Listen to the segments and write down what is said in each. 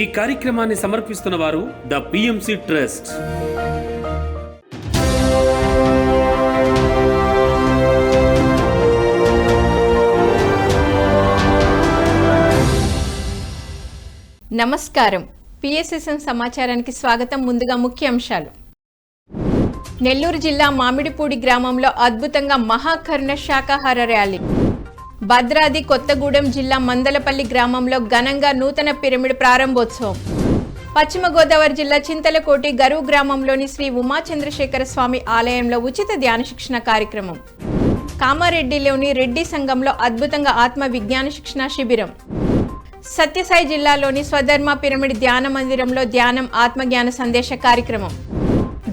ఈ కార్యక్రమాన్ని సమర్పిస్తున్న వారు ద పిఎంసి ట్రస్ట్ నమస్కారం. పిఎస్ఎస్ఎం సమాచారానికి స్వాగతం. ముందుగా ముఖ్య అంశాలు. నెల్లూరు జిల్లా మామిడిపూడి గ్రామంలో అద్భుతంగా మహాకర్ణ శాకాహార ర్యాలీ. భద్రాది కొత్తగూడెం జిల్లా మందలపల్లి గ్రామంలో ఘనంగా నూతన పిరమిడ్ ప్రారంభోత్సవం. పశ్చిమ గోదావరి జిల్లా చింతలకోటి గరువు గ్రామంలోని శ్రీ ఉమాచంద్రశేఖర స్వామి ఆలయంలో ఉచిత ధ్యాన శిక్షణ కార్యక్రమం. కామారెడ్డిలోని రెడ్డి సంఘంలో అద్భుతంగా ఆత్మ విజ్ఞాన శిక్షణ శిబిరం. సత్యసాయి జిల్లాలోని స్వధర్మ పిరమిడ్ ధ్యాన మందిరంలో ధ్యానం ఆత్మజ్ఞాన సందేశ కార్యక్రమం.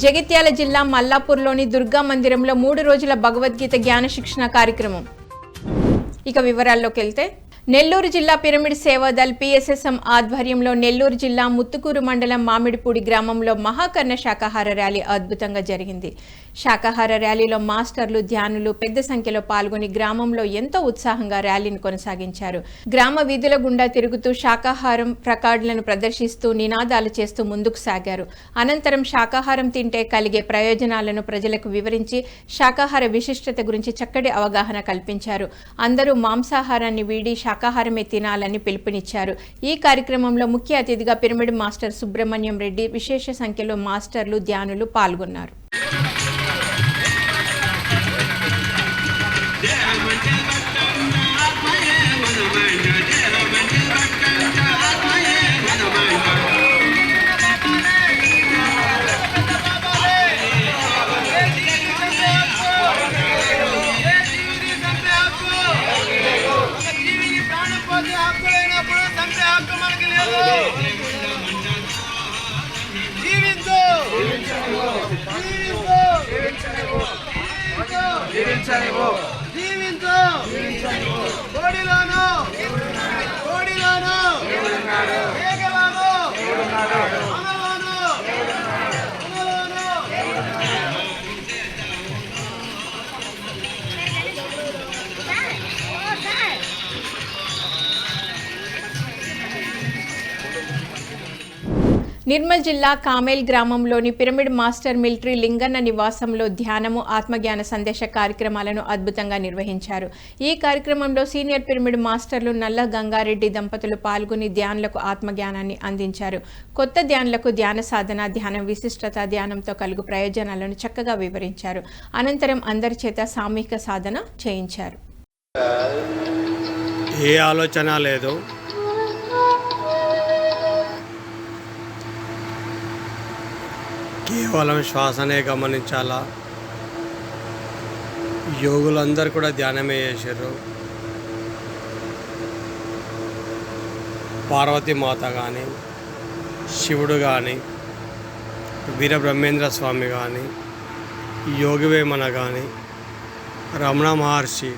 జగిత్యాల జిల్లా మల్లాపూర్లోని దుర్గా మందిరంలో మూడు రోజుల భగవద్గీత జ్ఞాన శిక్షణ కార్యక్రమం. ఇక వివరాల్లోకి వెళ్తే నెల్లూరు జిల్లా పిరమిడ్ సేవాదల్ పిఎస్ఎస్ఎం ఆధ్వర్యంలో నెల్లూరు జిల్లా ముత్తుకూరు మండలం మామిడిపూడి గ్రామంలో మహాకర్ణ శాకాహార ర్యాలీ అద్భుతంగా జరిగింది. శాకాహార ర్యాలీలో మాస్టర్లు ధ్యానులు పెద్ద సంఖ్యలో పాల్గొని గ్రామంలో ఎంతో ఉత్సాహంగా ర్యాలీని కొనసాగించారు. గ్రామ వీధుల గుండా తిరుగుతూ శాకాహారం ప్రకార్డులను ప్రదర్శిస్తూ నినాదాలు చేస్తూ ముందుకు సాగారు. అనంతరం శాకాహారం తింటే కలిగే ప్రయోజనాలను ప్రజలకు వివరించి శాకాహార విశిష్టత గురించి చక్కటి అవగాహన కల్పించారు. అందరూ మాంసాహారాన్ని వీడి శాకాహారమే తినాలని పిలుపునిచ్చారు. ఈ కార్యక్రమంలో ముఖ్య అతిథిగా పిరమిడ్ మాస్టర్ సుబ్రహ్మణ్యం రెడ్డి విశేష సంఖ్యలో మాస్టర్లు ధ్యానులు పాల్గొన్నారు. జీవించు. జీవించు కోడిలోను. కోడిలోను. మేకలోను. నిర్మల్ జిల్లా కామేల్ గ్రామంలోని పిరమిడ్ మాస్టర్ మిలిటరీ లింగన్న నివాసంలో ధ్యానము ఆత్మజ్ఞాన సందేశ కార్యక్రమాలను అద్భుతంగా నిర్వహించారు. ఈ కార్యక్రమంలో సీనియర్ పిరమిడ్ మాస్టర్లు నల్ల గంగారెడ్డి దంపతులు పాల్గొని ధ్యానులకు ఆత్మజ్ఞానాన్ని అందించారు. కొత్త ధ్యానులకు ధ్యాన సాధన ధ్యానం విశిష్టత ధ్యానంతో కలుగు ప్రయోజనాలను చక్కగా వివరించారు. అనంతరం అందరి చేత సామూహిక సాధన చేయించారు. ఏ ఆలోచన లేదు. కేవలం శ్వాసనే గమనించాలా? యోగులందరూ కూడా ధ్యానమే చేశారు పార్వతీమాత కానీ శివుడు కానీ వీరబ్రహ్మేంద్ర స్వామి కానీ యోగివేమన కానీ రమణ మహర్షి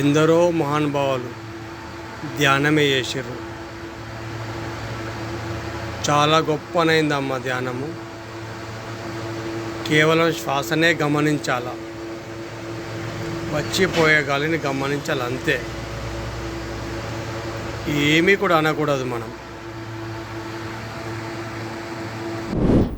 ఎందరో మహానుభావులు ధ్యానమే చేసారు చాలా గొప్పనైందమ్మ ధ్యానము. కేవలం శ్వాసనే గమనించాల. వచ్చిపోయే గాలిని గమనించాలి అంతే ఏమీ కూడా అనకూడదు మనం.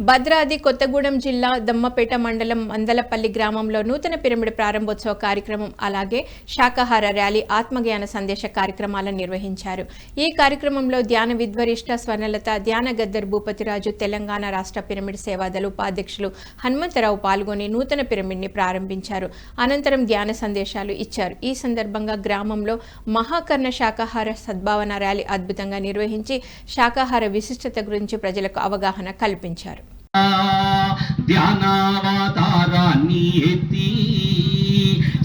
భద్రాది కొత్తగూడెం జిల్లా దమ్మపేట మండలం మందలపల్లి గ్రామంలో నూతన పిరమిడ్ ప్రారంభోత్సవ కార్యక్రమం అలాగే శాకాహార ర్యాలీ ఆత్మజ్ఞాన సందేశ కార్యక్రమాలను నిర్వహించారు. ఈ కార్యక్రమంలో ధ్యాన విద్వరిష్ట స్వర్ణలత ధ్యాన గద్దర్ భూపతిరాజు తెలంగాణ రాష్ట్ర పిరమిడ్ సేవాదళ ఉపాధ్యక్షులు హనుమంతరావు పాల్గొని నూతన పిరమిడ్ని ప్రారంభించారు. అనంతరం ధ్యాన సందేశాలు ఇచ్చారు. ఈ సందర్భంగా గ్రామంలో మహాకర్ణ శాకాహార సద్భావన ర్యాలీ అద్భుతంగా నిర్వహించి శాకాహార విశిష్టత గురించి ప్రజలకు అవగాహన కల్పించారు. ధ్యానావతారాన్ని ఎత్తి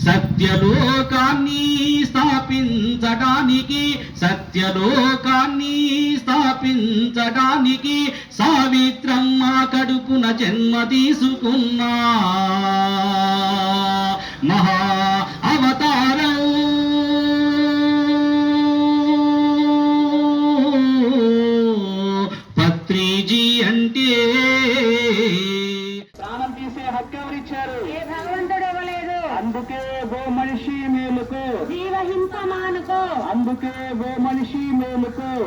సత్యలోకాన్ని స్థాపించడానికి సత్యలోకాన్ని స్థాపించడానికి సావిత్రమ్మ కడుపున జన్మ తీసుకున్నా. మహా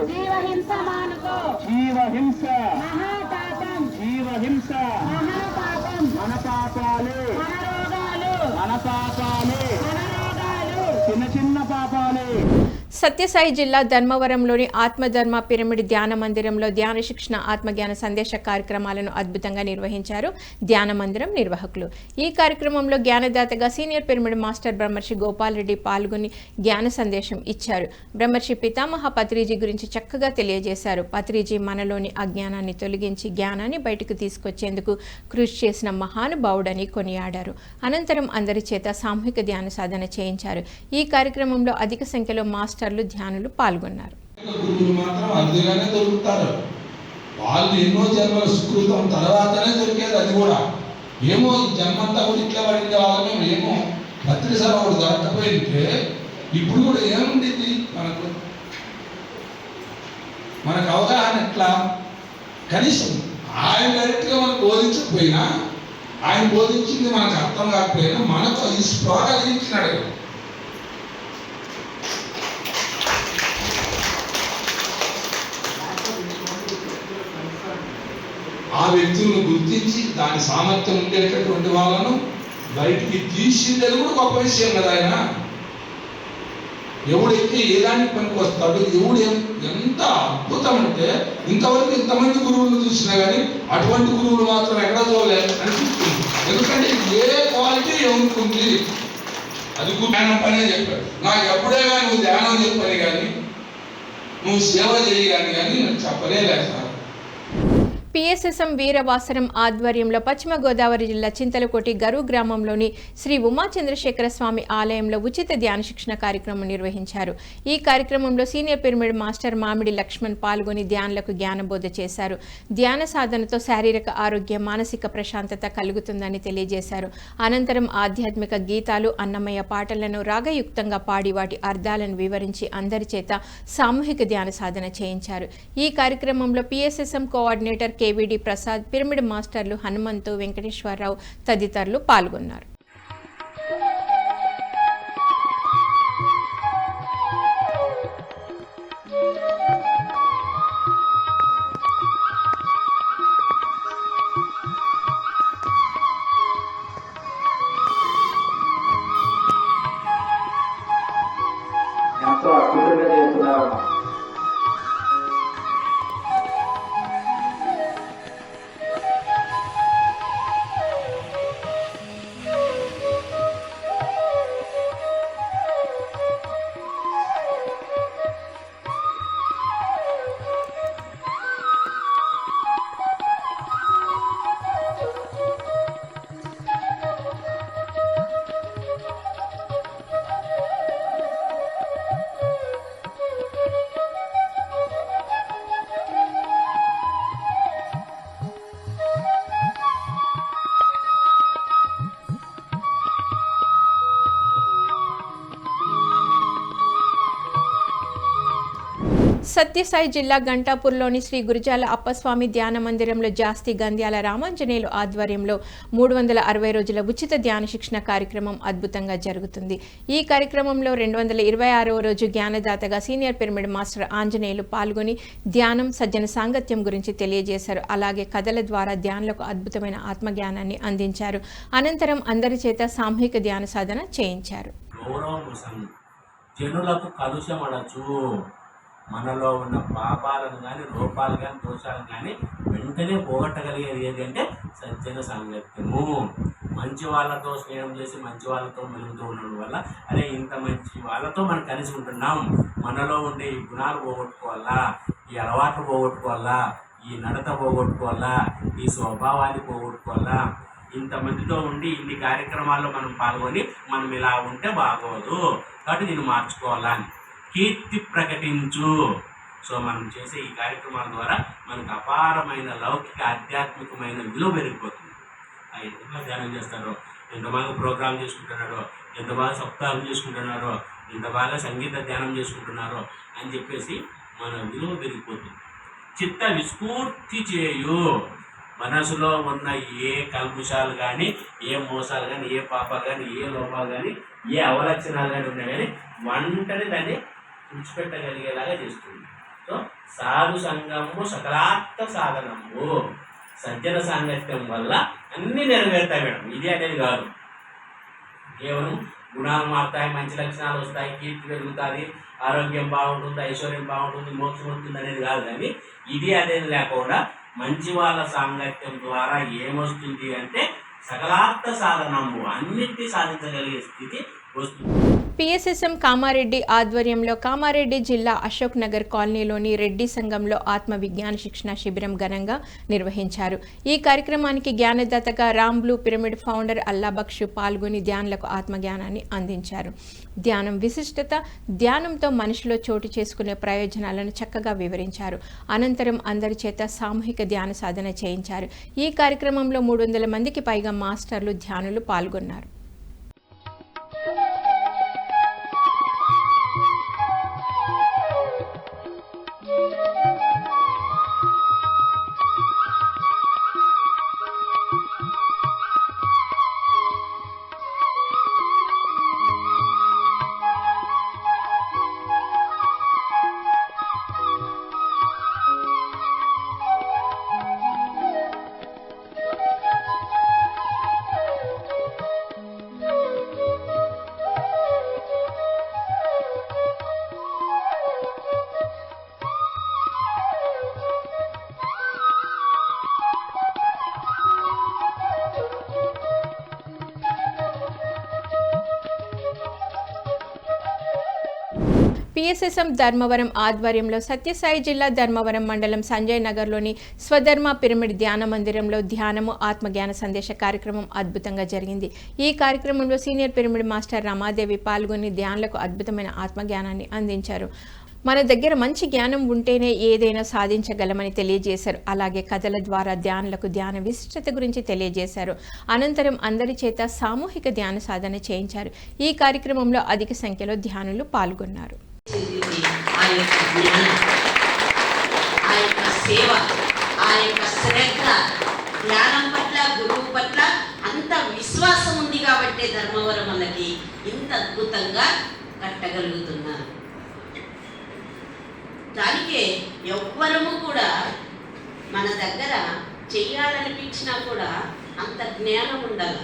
జీవహింస మానుకో జీవహింస మహాపాపం జీవహింస మహాపాపం మన పాపాలే మన రోగాలు మన పాపాలే మన రోగాలు చిన్న చిన్న పాపాలే సత్యసాయి జిల్లా ధర్మవరంలోని ఆత్మధర్మ పిరమిడ్ ధ్యాన మందిరంలో ధ్యాన శిక్షణ ఆత్మజ్ఞాన సందేశ కార్యక్రమాలను అద్భుతంగా నిర్వహించారు ధ్యాన మందిరం నిర్వాహకులు. ఈ కార్యక్రమంలో జ్ఞానదాతగా సీనియర్ పిరమిడ్ మాస్టర్ బ్రహ్మర్షి గోపాలరెడ్డి పాల్గొని జ్ఞాన సందేశం ఇచ్చారు. బ్రహ్మర్షి పితామహ పత్రిజీ గురించి చక్కగా తెలియజేశారు. పత్రిజీ మనలోని అజ్ఞానాన్ని తొలగించి జ్ఞానాన్ని బయటకు తీసుకొచ్చేందుకు కృషి చేసిన మహానుభావుడని కొనియాడారు. అనంతరం అందరి చేత సామూహిక ధ్యాన సాధన చేయించారు. ఈ కార్యక్రమంలో అధిక సంఖ్యలో మాస్టర్ తదితరులు ధ్యానులు పాల్గొన్నారు. గురువులు మాత్రం అరుదుగానే దొరుకుతారు. వాళ్ళు ఎన్నో జన్మల సుకృతం తర్వాతనే దొరికేది అది కూడా. ఏమో ఈ జన్మంతా కూడా ఇట్లా పడింది వాళ్ళమే ఏమో పత్రిసారి ఒకటి దొరకపోయింటే ఇప్పుడు కూడా ఏముండేది మనకు? మనకు అవగాహన ఎట్లా? కనీసం ఆయన డైరెక్ట్గా మనకు బోధించకపోయినా ఆయన బోధించింది మనకు అర్థం కాకపోయినా మనకు ఈ స్పృహ కలిగించినాడు. ఆ వ్యక్తులను గుర్తించి దాని సామర్థ్యం ఉండేటటువంటి వాళ్ళను బయటికి తీసిందని కూడా గొప్ప విషయం కదా ఆయన. ఎవడైతే ఏ పనికి వస్తాడు ఎవడు ఎంత అద్భుతం అంటే ఇంతవరకు ఇంతమంది గురువులను చూసినా కానీ అటువంటి గురువులు మాత్రం ఎక్కడ చూడలేదు అనిపిస్తుంది. ఎందుకంటే ఏ క్వాలిటీ ఎవరికి ఉంది అది కూడా ధ్యానం పనే చెప్పాడు. నాకు ఎప్పుడే కానీ నువ్వు ధ్యానం చెప్పని కానీ నువ్వు సేవ చేయి కానీ నేను నాకు లేదు పిఎస్ఎస్ఎం వీరవాసరం ఆధ్వర్యంలో పశ్చిమ గోదావరి జిల్లా చింతలకోటి గరు గ్రామంలోని శ్రీ ఉమా చంద్రశేఖర స్వామి ఆలయంలో ఉచిత ధ్యాన శిక్షణ కార్యక్రమం నిర్వహించారు. ఈ కార్యక్రమంలో సీనియర్ పిరమిడ్ మాస్టర్ మామిడి లక్ష్మణ్ పాల్గొని ధ్యానులకు జ్ఞానబోధ చేశారు. ధ్యాన సాధనతో శారీరక ఆరోగ్యం మానసిక ప్రశాంతత కలుగుతుందని తెలియజేశారు. అనంతరం ఆధ్యాత్మిక గీతాలు అన్నమయ్య పాటలను రాగయుక్తంగా పాడి వాటి అర్థాలను వివరించి అందరి చేత సామూహిక ధ్యాన సాధన చేయించారు. ఈ కార్యక్రమంలో PSSM coordinator KVD Prasad pyramid మాస్టర్లు హనుమంతు వెంకటేశ్వరరావు తదితరులు పాల్గొన్నారు. సత్యసాయి జిల్లా గంటాపూర్లోని శ్రీ గురుజాల అప్పస్వామి ధ్యాన మందిరంలో జాస్తి గంధ్యాల రామాంజనేయులు ఆధ్వర్యంలో మూడు వందల అరవై రోజుల ఉచిత ధ్యాన శిక్షణ కార్యక్రమం అద్భుతంగా జరుగుతుంది. ఈ కార్యక్రమంలో రెండు వందల ఇరవై ఆరవ రోజు జ్ఞానదాతగా సీనియర్ పిరమిడ్ మాస్టర్ ఆంజనేయులు పాల్గొని ధ్యానం సజ్జన సాంగత్యం గురించి తెలియజేశారు. అలాగే కథల ద్వారా ధ్యానులకు అద్భుతమైన ఆత్మజ్ఞానాన్ని అందించారు. అనంతరం అందరి చేత సామూహిక ధ్యాన సాధన చేయించారు. జనులకు కలుషం అడచ్చు మనలో ఉన్న పాపాలను కానీ లోపాలు కానీ దోషాలను కానీ వెంటనే పోగొట్టగలిగేది ఏంటంటే సజ్జన సాంగత్యము మంచి వాళ్ళతో స్నేహం చేసి మంచి వాళ్ళతో మెలుగుతూ ఉండడం వల్ల అరే ఇంత మంచి వాళ్ళతో మనం కలిసి ఉంటున్నాం. మనలో ఉండే ఈ గుణాలు పోగొట్టుకోవాలా? ఈ అలవాట్లు పోగొట్టుకోవాలా? ఈ నడత పోగొట్టుకోవాలా? ఈ స్వభావాన్ని పోగొట్టుకోవాలా? ఇంతమందితో ఉండి ఇన్ని కార్యక్రమాల్లో మనం పాల్గొని మనం ఇలా ఉంటే బాగోదు. కాబట్టి నేను మార్చుకోవాలని అని. కీర్తి ప్రకటించు. సో మనం చేసే ఈ కార్యక్రమాల ద్వారా మనకు అపారమైన లౌకిక ఆధ్యాత్మికమైన విలువ పెరిగిపోతుంది. ఆ ఎంత బాగా ధ్యానం చేస్తారో ఎంత బాగా ప్రోగ్రామ్ చేసుకుంటున్నారో ఎంత బాగా సప్తాహం చేసుకుంటున్నారో ఎంత బాగా సంగీత ధ్యానం చేసుకుంటున్నారో అని చెప్పేసి మన విలువ పెరిగిపోతుంది. చిత్త విస్ఫూర్తి చేయు. మనసులో ఉన్న ఏ కల్పుషాలు కానీ ఏ మోసాలు కానీ ఏ పాపాలు కానీ ఏ లోపాలు కానీ ఏ అవలక్షణాలు కానీ ఉన్నాయి కానీ వెంటనే దాన్ని విడిచిపెట్టగలిగేలాగా చేస్తుంది. సో సాధు సంగము సకలాత్మ సాధనము. సజ్జన సాంగత్యం వల్ల అన్ని నెరవేరుతాయి మేడం. ఇది అనేది కాదు. కేవలం గుణాలు మారుతాయి మంచి లక్షణాలు వస్తాయి కీర్తి పెరుగుతుంది ఆరోగ్యం బాగుంటుంది ఐశ్వర్యం బాగుంటుంది మోక్షం ఉంటుంది అనేది కాదు కానీ ఇది అనేది లేకుండా మంచి వాళ్ళ సాంగత్యం ద్వారా ఏమొస్తుంది అంటే సకలార్థ సాధనము అన్నిటినీ సాధించగలిగే స్థితి వస్తుంది. పిఎస్ఎస్ఎం కామారెడ్డి ఆధ్వర్యంలో కామారెడ్డి జిల్లా అశోక్ నగర్ కాలనీలోని రెడ్డి సంఘంలో ఆత్మ విజ్ఞాన శిక్షణ శిబిరం ఘనంగా నిర్వహించారు. ఈ కార్యక్రమానికి జ్ఞానదాతగా Ram blue pyramid founder Allabakshu పాల్గొని ధ్యానులకు ఆత్మజ్ఞానాన్ని అందించారు. ధ్యానం విశిష్టత ధ్యానంతో మనిషిలో చోటు చేసుకునే ప్రయోజనాలను చక్కగా వివరించారు. అనంతరం అందరి చేత సామూహిక ధ్యాన సాధన చేయించారు. ఈ కార్యక్రమంలో మూడు వందల మందికి పైగా మాస్టర్లు ధ్యానులు పాల్గొన్నారు. పిఎస్ఎస్ఎం ధర్మవరం ఆధ్వర్యంలో సత్యసాయి జిల్లా ధర్మవరం మండలం సంజయ్ నగర్లోని స్వధర్మ పిరమిడ్ ధ్యాన మందిరంలో ధ్యానము ఆత్మజ్ఞాన సందేశ కార్యక్రమం అద్భుతంగా జరిగింది. ఈ కార్యక్రమంలో సీనియర్ పిరమిడ్ మాస్టర్ రమాదేవి పాల్గొని ధ్యానులకు అద్భుతమైన ఆత్మజ్ఞానాన్ని అందించారు. మన దగ్గర మంచి జ్ఞానం ఉంటేనే ఏదైనా సాధించగలమని తెలియజేశారు. అలాగే కథల ద్వారా ధ్యానులకు ధ్యాన విశిష్టత గురించి తెలియజేశారు. అనంతరం అందరి చేత సామూహిక ధ్యాన సాధన చేయించారు. ఈ కార్యక్రమంలో అధిక సంఖ్యలో ధ్యానులు పాల్గొన్నారు. ఆ యొక్క జ్ఞానం ఆ యొక్క సేవ ఆ యొక్క శ్రద్ధ జ్ఞానం పట్ల గురువు పట్ల అంత విశ్వాసం ఉంది కాబట్టి ధర్మవరం మనకి ఇంత అద్భుతంగా కట్టగలుగుతున్నారు. దానికే ఎవ్వరము కూడా మన దగ్గర చెయ్యాలనిపించినా కూడా అంత జ్ఞానం ఉండాలి.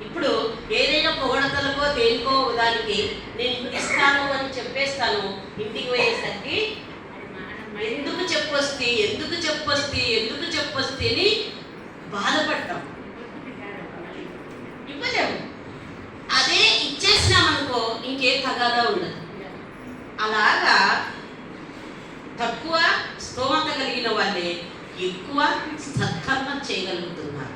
ఇప్పుడు ఏదైనా పొగడతలకో దేనికో దానికి నేను ఇస్తాను అని చెప్పేస్తాను. ఇంటికి పోయేసరికి ఎందుకు చెప్పొస్తే ఎందుకు చెప్పొస్తే ఎందుకు చెప్పొస్తే అని బాధపడతాం. ఇవ్వలేము. అదే ఇచ్చేసినామనుకో ఇంకే తగాదా ఉండదు. అలాగా తక్కువ స్తోమత కలిగిన వాళ్ళే ఎక్కువ సత్కర్మ చేయగలుగుతున్నారు.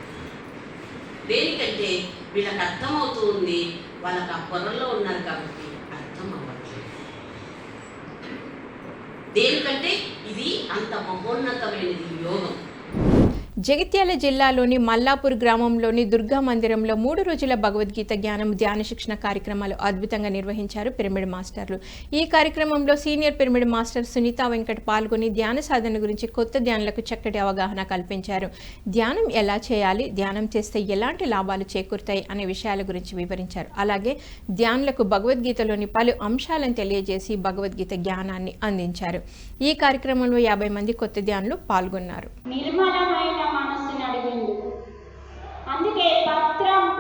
దేనికంటే వీళ్ళకి అర్థమవుతూ ఉంది వాళ్ళకి ఆ పొరల్లో ఉన్నారు కాబట్టి అర్థం అవ్వట్లేదు దేనికంటే ఇది అంత మహోన్నతమైనది యోగం. జగిత్యాల జిల్లాలోని మల్లాపూర్ గ్రామంలోని దుర్గా మందిరంలో మూడు రోజుల భగవద్గీత జ్ఞానం ధ్యాన శిక్షణ కార్యక్రమాలు అద్భుతంగా నిర్వహించారు పిరమిడ్ మాస్టర్లు. ఈ కార్యక్రమంలో senior pyramid master Sunitha Venkat పాల్గొని ధ్యాన సాధన గురించి కొత్త ధ్యానులకు చక్కటి అవగాహన కల్పించారు. ధ్యానం ఎలా చేయాలి ధ్యానం చేస్తే ఎలాంటి లాభాలు చేకూరుతాయి అనే విషయాల గురించి వివరించారు. అలాగే ధ్యానులకు భగవద్గీతలోని పలు అంశాలను తెలియజేసి భగవద్గీత జ్ఞానాన్ని అందించారు. ఈ కార్యక్రమంలో యాభై మంది కొత్త ధ్యానులు పాల్గొన్నారు. నిర్మలమైన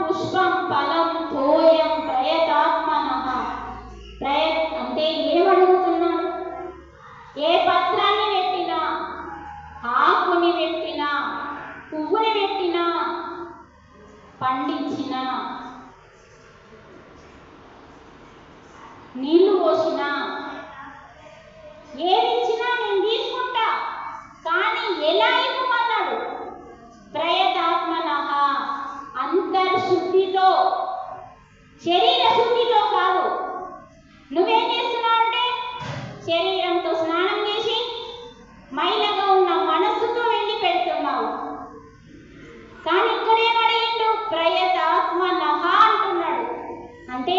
పుష్పం ఫలం తోయం ప్రయతాత్మన. ప్రయ అంటే ఏమడుగుతున్నాడు ఏ పత్రాన్ని పెట్టినా ఆకుని పెట్టినా పువ్వుని పెట్టినా పండించిన నీళ్ళు పోసినా ఏమిచ్చినా నేను తీసుకుంటా కానీ ఎలా ఇవ్వమన్నాడు ప్రయతాత్మన అంతర్శుద్ధితో శరీర శుద్ధితో కాదు. నువ్వేం చేస్తున్నావు అంటే శరీరంతో స్నానం చేసి మైలగా ఉన్న మనస్సుతో వెళ్ళి పెడుతున్నావు. కానీ ఇక్కడ ఏమడిగిండు నహ అంటున్నాడు. అంటే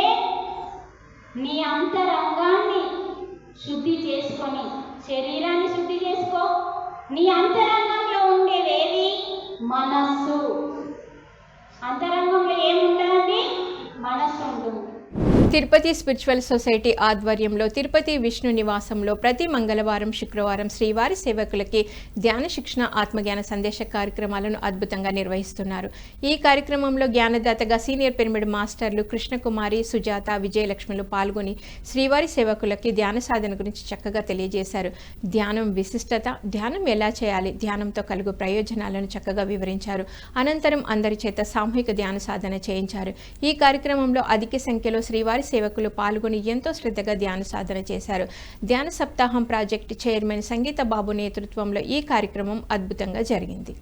నీ అంతరంగాన్ని శుద్ధి చేసుకొని శరీరాన్ని శుద్ధి చేసుకో. నీ అంతరంగంలో ఉండేదేది మనస్సు అంతరంగంలో ఏముంటుందండి మనస్సు ఉంటుంది తిరుపతి స్పిరిచువల్ సొసైటీ ఆధ్వర్యంలో తిరుపతి విష్ణు నివాసంలో ప్రతి మంగళవారం శుక్రవారం శ్రీవారి సేవకులకి ధ్యాన శిక్షణ ఆత్మజ్ఞాన సందేశ కార్యక్రమాలను అద్భుతంగా నిర్వహిస్తున్నారు. ఈ కార్యక్రమంలో జ్ఞానదాతగా సీనియర్ పిరమిడ్ మాస్టర్లు కృష్ణకుమారి సుజాత విజయలక్ష్మిలు పాల్గొని శ్రీవారి సేవకులకి ధ్యాన సాధన గురించి చక్కగా తెలియజేశారు. ధ్యానం విశిష్టత ధ్యానం ఎలా చేయాలి? ధ్యానంతో కలుగు ప్రయోజనాలను చక్కగా వివరించారు. అనంతరం అందరి చేత సామూహిక ధ్యాన సాధన చేయించారు. ఈ కార్యక్రమంలో అధిక సంఖ్యలో శ్రీవారి సేవకులు పాల్గొని ఎంతో శ్రద్ధగా ధ్యాన సాధన చేశారు. ధ్యాన సప్తాహం ప్రాజెక్టు చైర్మన్ సంగీత బాబు నేతృత్వంలో ఈ కార్యక్రమం అద్భుతంగా జరిగింది.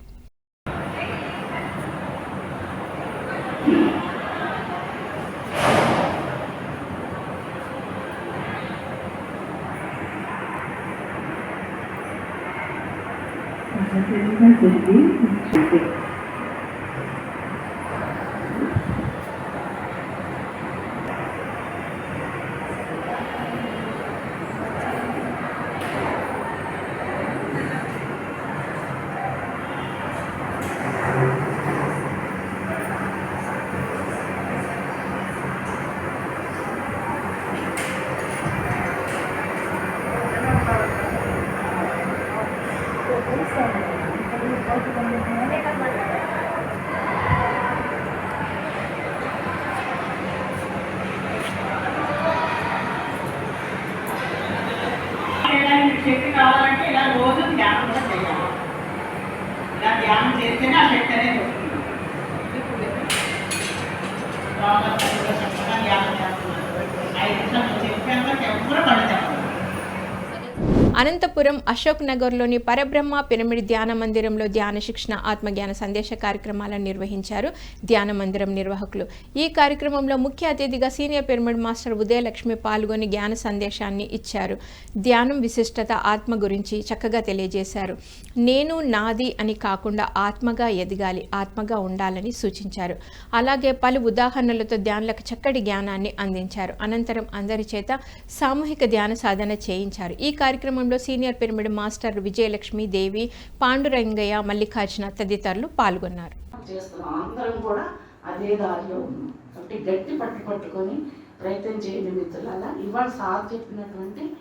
చేయడానికి శక్తి కావాలంటే ఇలా రోజు ధ్యానం కూడా చేయాలి ఇలా ధ్యానం చేస్తేనే ఆ శక్తి అనేది వస్తుంది రామకృష్ణ కూడా చక్కగా ధ్యానం చేస్తున్నారు ఐదు నిమిషాలు చెప్పాక ఎవరు పని చెప్పాలి అనంతపురం అశోక్ నగర్లోని పరబ్రహ్మ పిరమిడ్ ధ్యాన మందిరంలో ధ్యాన శిక్షణ ఆత్మజ్ఞాన సందేశ కార్యక్రమాలను నిర్వహించారు ధ్యాన మందిరం నిర్వాహకులు. ఈ కార్యక్రమంలో ముఖ్య అతిథిగా సీనియర్ పిరమిడ్ మాస్టర్ ఉదయలక్ష్మి పాల్గొని జ్ఞాన సందేశాన్ని ఇచ్చారు. ధ్యానం విశిష్టత ఆత్మ గురించి చక్కగా తెలియజేశారు. నేను నాది అని కాకుండా ఆత్మగా ఎదగాలి ఆత్మగా ఉండాలని సూచించారు. అలాగే పలు ఉదాహరణలతో ధ్యానులకు చక్కటి జ్ఞానాన్ని అందించారు. అనంతరం అందరి చేత సామూహిక ధ్యాన సాధన చేయించారు. ఈ కార్యక్రమంలో senior pyramid master Vijayalakshmi Devi Pandurangaiah Mallikarjuna తదితరులు పాల్గొన్నారు. అందరం కూడా అదే దారిలో ఉన్నాం. కాబట్టి గట్టి పట్టు పట్టుకొని ప్రయత్నం చేయండి మిత్రులారా. ఇవాళ సార్ చెప్పినటువంటి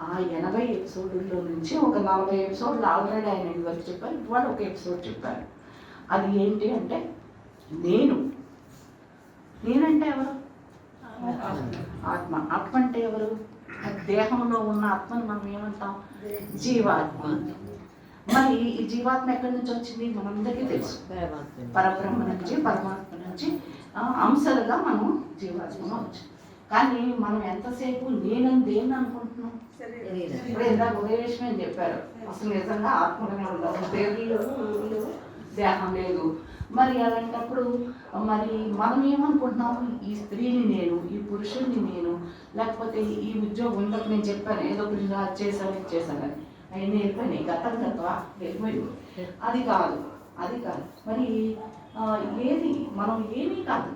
ఆ ఎనభై ఎపిసోడ్లో నుంచి ఒక నలభై ఎపిసోడ్లు ఆల్రెడీ ఆయన ఇదివరకు చెప్పారు. ఇవాళ ఒక ఎపిసోడ్ చెప్పారు. అది ఏంటి అంటే నేను. నేనంటే ఎవరు? ఆత్మ. ఆత్మ అంటే ఎవరు? దేహంలో ఉన్న ఆత్మను మనం ఏమంటాం? జీవాత్మ. మరి ఈ జీవాత్మ ఎక్కడి నుంచి వచ్చింది? మనందరికీ తెలుసు. పరబ్రహ్మ నుంచి పరమాత్మ నుంచి అంశాలుగా మనం జీవాత్మగా వచ్చాం. కానీ మనం ఎంతసేపు నేనని దేన్ని అనుకుంటున్నాం? ఇప్పుడు ఇందాక అని చెప్పారు? అసలు నిజంగా ఉండదు పేర్లు దేహం లేదు. మరి అలాంటప్పుడు మరి మనం ఏమనుకుంటున్నాం ఈ స్త్రీని నేను ఈ పురుషుడిని నేను లేకపోతే ఈ ఉద్యోగం ఇందాక నేను చెప్పాను ఏదో ఒకటి చేశాను ఇది అని. అవన్నీ వెళ్ళిపోయినాయి గతం గతవా వెళ్ళిపోయింది అది కాదు అది కాదు. మరి ఏది మనం ఏమీ కాదు.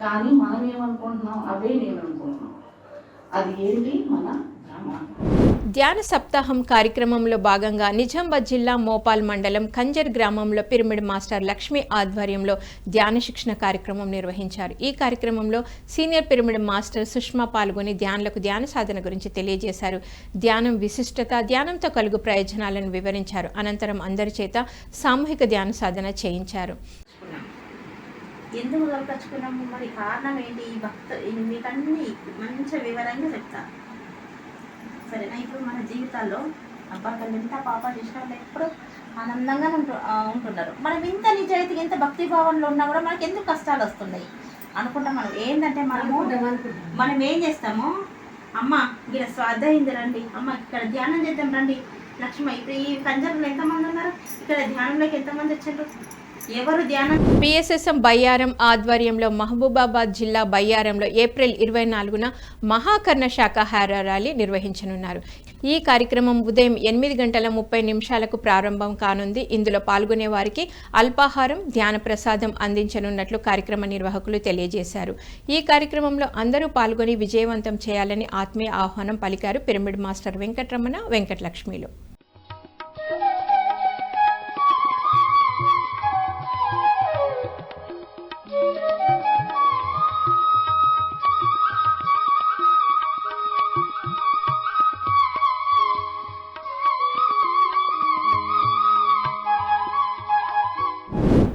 కానీ మనం ఏమనుకుంటున్నాం? అవే నేను అనుకుంటున్నాం. అది ఏంటి? మన భ్రమ ధ్యాన సప్తాహం కార్యక్రమంలో భాగంగా నిజామాబాద్ జిల్లా మోపాల్ మండలం కంజర్ గ్రామంలో పిరమిడ్ మాస్టర్ లక్ష్మి ఆధ్వర్యంలో ధ్యాన శిక్షణ కార్యక్రమం నిర్వహించారు. ఈ కార్యక్రమంలో సీనియర్ పిరమిడ్ మాస్టర్ సుష్మా పాల్గొని ధ్యానులకు ధ్యాన సాధన గురించి తెలియజేశారు. ధ్యానం విశిష్టత ధ్యానంతో కలుగు ప్రయోజనాలను వివరించారు. అనంతరం అందరి చేత సామూహిక ధ్యాన సాధన చేయించారు. ఎందుకు దొరకచ్చుకున్నాము మరి కారణం ఏంటి? ఈ భక్త మీకన్నీ మంచి వివరంగా చెప్తాను సరేనా ఇప్పుడు మన జీవితాల్లో అబ్బా వాళ్ళు ఎంత పాప చేసిన వాళ్ళు ఎప్పుడు ఆనందంగా ఉంటు ఉంటున్నారు మనం ఇంత నిజాయితీగా ఎంత భక్తి భావంలో ఉన్నా కూడా మనకి ఎందుకు కష్టాలు వస్తున్నాయి? అనుకుంటాం మనం. ఏంటంటే మనము మనం ఏం చేస్తాము? అమ్మ ఇక్కడ శ్రద్ధ అయింది రండి. అమ్మ ఇక్కడ ధ్యానం చేద్దాం రండి. లక్ష్మ ఇప్పుడు ఈ కంజర్లో ఎంతమంది ఉన్నారు? ఇక్కడ ధ్యానంలోకి ఎంతమంది వచ్చారు? పిఎస్ఎస్ఎం బయ్యారం ఆధ్వర్యంలో మహబూబాబాద్ జిల్లా బయ్యారంలో ఏప్రిల్ ఇరవై నాలుగున మహాకర్ణ శాఖాహార ర్యాలీ నిర్వహించనున్నారు. ఈ కార్యక్రమం ఉదయం ఎనిమిది గంటల ముప్పై నిమిషాలకు ప్రారంభం కానుంది. ఇందులో పాల్గొనే వారికి అల్పాహారం ధ్యాన ప్రసాదం అందించనున్నట్లు కార్యక్రమ నిర్వాహకులు తెలియజేశారు. ఈ కార్యక్రమంలో అందరూ పాల్గొని విజయవంతం చేయాలని ఆత్మీయ ఆహ్వానం పలికారు పిరమిడ్ మాస్టర్ వెంకటరమణ వెంకటలక్ష్మిలు.